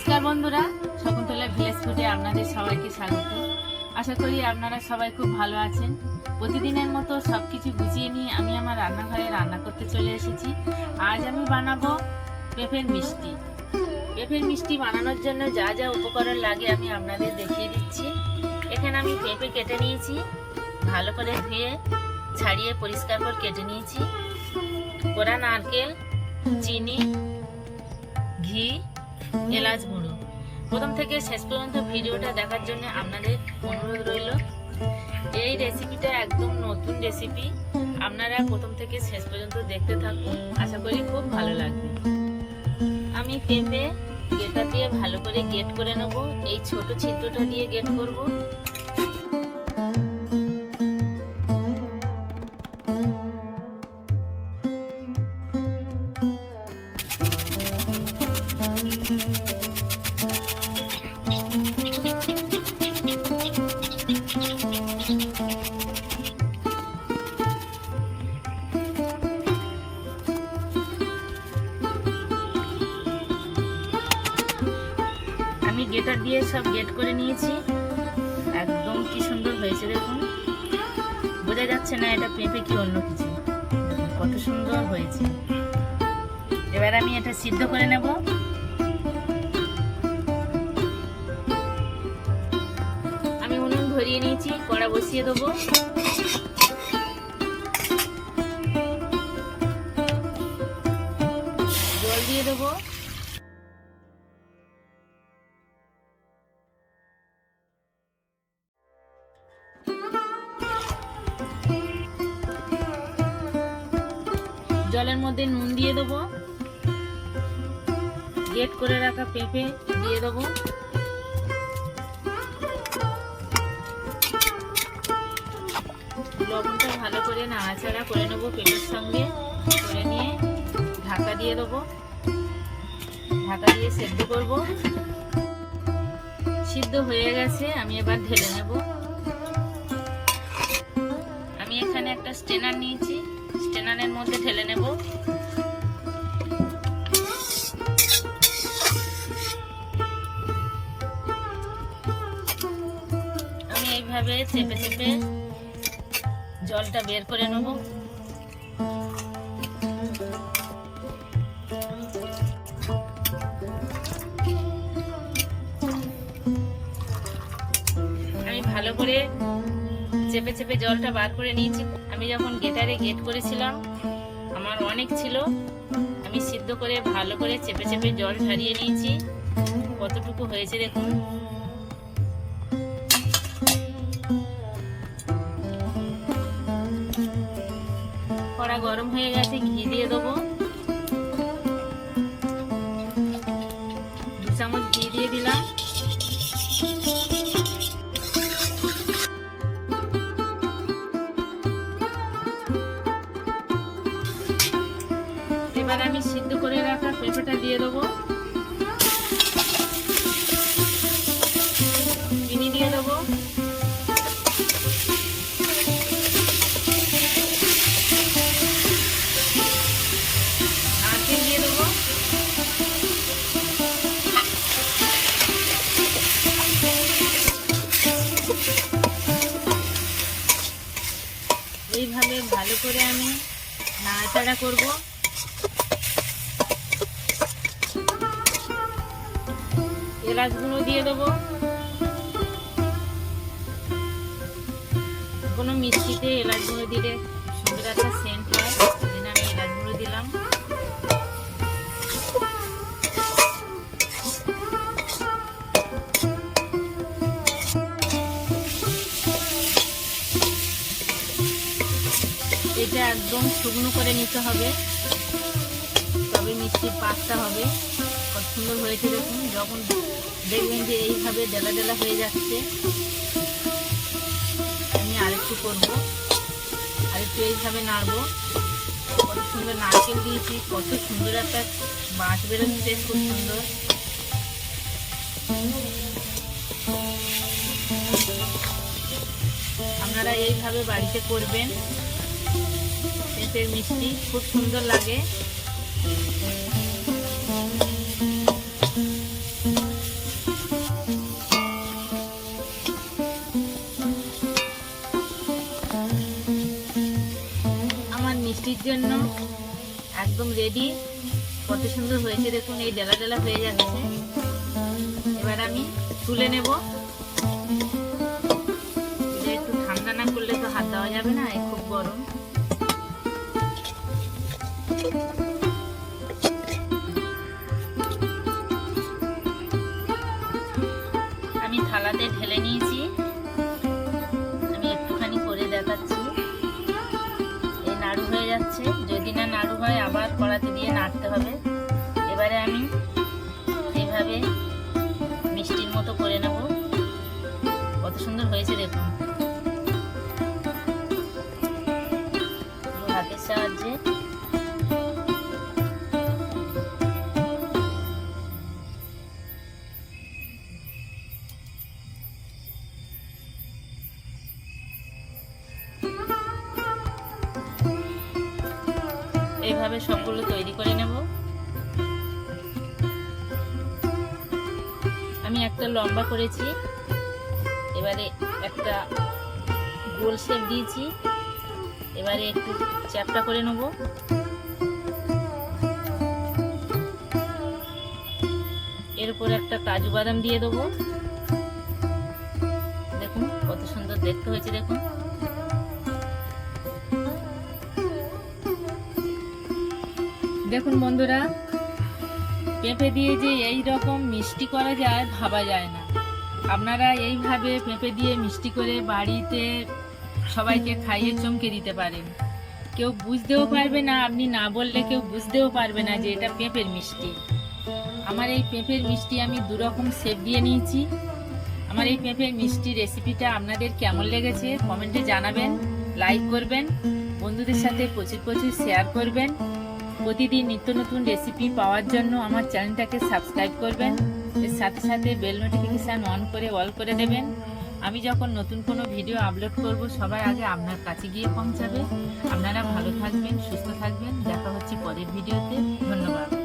নমস্কার বন্ধুরা, শকুন্তলা ভিলেজ ফুডে আপনাদের সবাইকে স্বাগত। আশা করি আপনারা সবাই খুব ভালো আছেন। প্রতিদিনের মতো সব কিছু গুছিয়ে নিয়ে আমি আমার রান্নাঘরে রান্না করতে চলে এসেছি। আজ আমি বানাবো পেঁপের মিষ্টি। পেঁপের মিষ্টি বানানোর জন্য যা যা উপকরণ লাগে আমি আপনাদের দেখিয়ে দিচ্ছি। এখানে আমি পেঁপে কেটে নিয়েছি, ভালো করে ধুয়ে ছাড়িয়ে পরিষ্কার করে কেটে নিয়েছি। কোরা নারকেল, চিনি, ঘি এলাচ গুঁড়ো। প্রথম থেকে শেষ পর্যন্ত ভিডিওটা দেখার জন্য আপনাদের অনুরোধ রইল। এই রেসিপিটা একদম নতুন রেসিপি আপনারা প্রথম থেকে শেষ পর্যন্ত দেখতে থাকুন। আশা করি খুব ভালো লাগবে। আমি পেঁপে গেটা দিয়ে ভালো করে গেট করে নেব। এই ছোট ছিদ্রটা দিয়ে গেট করব। আমি গেটার দিয়ে সব গেট করে নিয়েছি। একদম কি সুন্দর হয়েছে দেখুন। বোঝা যাচ্ছে না এটা পেঁপে কি অন্য কিছু। কত সুন্দর হয়েছে। এবার আমি এটা সিদ্ধ করে নেব। বসিয়ে দেবো। জল দিয়ে দেবো। জলের মধ্যে নুন দিয়ে দেবো। গেট করে রাখা পেঁপে দিয়ে দেবো। লবণটা ভালো করে নাড়াচাড়া করে নেব পেঁপের সঙ্গে। করে নিয়ে ঢাকা দিয়ে দেবো। ঢাকা দিয়ে সেদ্ধ করব। সিদ্ধ হয়ে গেছে, আমি এবার ঢেলে নেব। আমি এখানে একটা স্টেনার নিয়েছি স্টেনারের মধ্যে ঢেলে নেব। আমি এইভাবে চেপে চেপে জলটা বের করে নেব। আমি ভালো করে চেপে চেপে জলটা বার করে নিয়েছি। আমি যখন গেটারে গেট করেছিলাম, আমার অনেক ছিল। আমি সিদ্ধ করে ভালো করে চেপে চেপে জল ঝারিয়ে নিয়েছি। কতটুকু হয়েছে দেখুন। কড়া গরম হয়ে গেছে, ঘি দিয়ে দেবো। দু চামচ ঘি দিয়ে দিলাম। এবার আমি সিদ্ধ করে রাখা পেঁপেটা দিয়ে দেবো। এইভাবে ভালো করে আমি নাড়াচাড়া করব। এলাচ গুঁড়ো দিয়ে দেবো। কোনো মিষ্টিতে এলাচ গুঁড়ো দিলে সুন্দর একটা সেন্ট হয়। এটা একদম শুকনো করে নিতে হবে। তবে মিষ্টির পাকটা হবে। কত সুন্দর হয়েছে দেখুন। যখন দেখবেন যে এইভাবে ডেলা ডেলা হয়ে যাচ্ছে, আমি আরেকটু করব। আরেকটু এইভাবে নাড়বো। কত সুন্দর নারকেল দিয়েছি, কত সুন্দর একটা বাঁশ বেরোচ্ছে, খুব সুন্দর। আপনারা এইভাবে বাড়িতে করবেন। খেতে মিষ্টি, খুব সুন্দর লাগে। আমার মিষ্টির জন্য একদম রেডি কত সুন্দর হয়েছে দেখুন, এই ডেলা ডেলা হয়ে যাচ্ছে। এবার আমি তুলে নেব। একটু ঠান্ডা না করলে তো হাত দেওয়া যাবে না খুব গরম। আমি থালাতে ঢেলে নিয়েছি। আমি একটুখানি করে দেখাচ্ছি। এই নাড়ু হয়ে যাচ্ছে। যদি না নাড়ু হয়, আবার কড়াতে দিয়ে নাড়তে হবে। এবারে আমি এইভাবে মিষ্টির মতো করে নেব। কত সুন্দর হয়েছে দেখুন। হাতের সাহায্যে এইভাবে সবগুলো তৈরি করে নেব। আমি একটা লম্বা করেছি। এবারে একটা গোল শেপ দিয়েছি। এবারে একটু চ্যাপটা করে নেব। এর উপর একটা কাজু বাদাম দিয়ে দেবো। দেখুন কত সুন্দর দেখতে হয়েছে, দেখুন। দেখুন বন্ধুরা, পেঁপে দিয়ে যে এই রকম মিষ্টি করা যায় ভাবা যায় না। আপনারা এইভাবে পেঁপে দিয়ে মিষ্টি করে বাড়িতে সবাইকে খাইয়ে চমকে দিতে পারেন। কেউ বুঝতেও পারবে না, আপনি না বললে কেউ বুঝতেও পারবে না যে এটা পেঁপের মিষ্টি। আমার এই পেঁপের মিষ্টি আমি দুরকম শেপ দিয়ে নিয়েছি। আমার এই পেঁপের মিষ্টি রেসিপিটা আপনাদের কেমন লেগেছে কমেন্টে জানাবেন লাইক করবেন, বন্ধুদের সাথে প্রচুর প্রচুর শেয়ার করবেন। প্রতিদিন নিত্য নতুন রেসিপি পাওয়ার জন্য আমার চ্যানেলটাকে সাবস্ক্রাইব করবেন। এর সাথে সাথে বেল নোটিফিকেশান অন করে অল করে দেবেন। আমি যখন নতুন কোনো ভিডিও আপলোড করব, সবার আগে আপনার কাছে গিয়ে পৌঁছাবে। আপনারা ভালো থাকবেন, সুস্থ থাকবেন। দেখা হচ্ছে পরের ভিডিওতে ধন্যবাদ।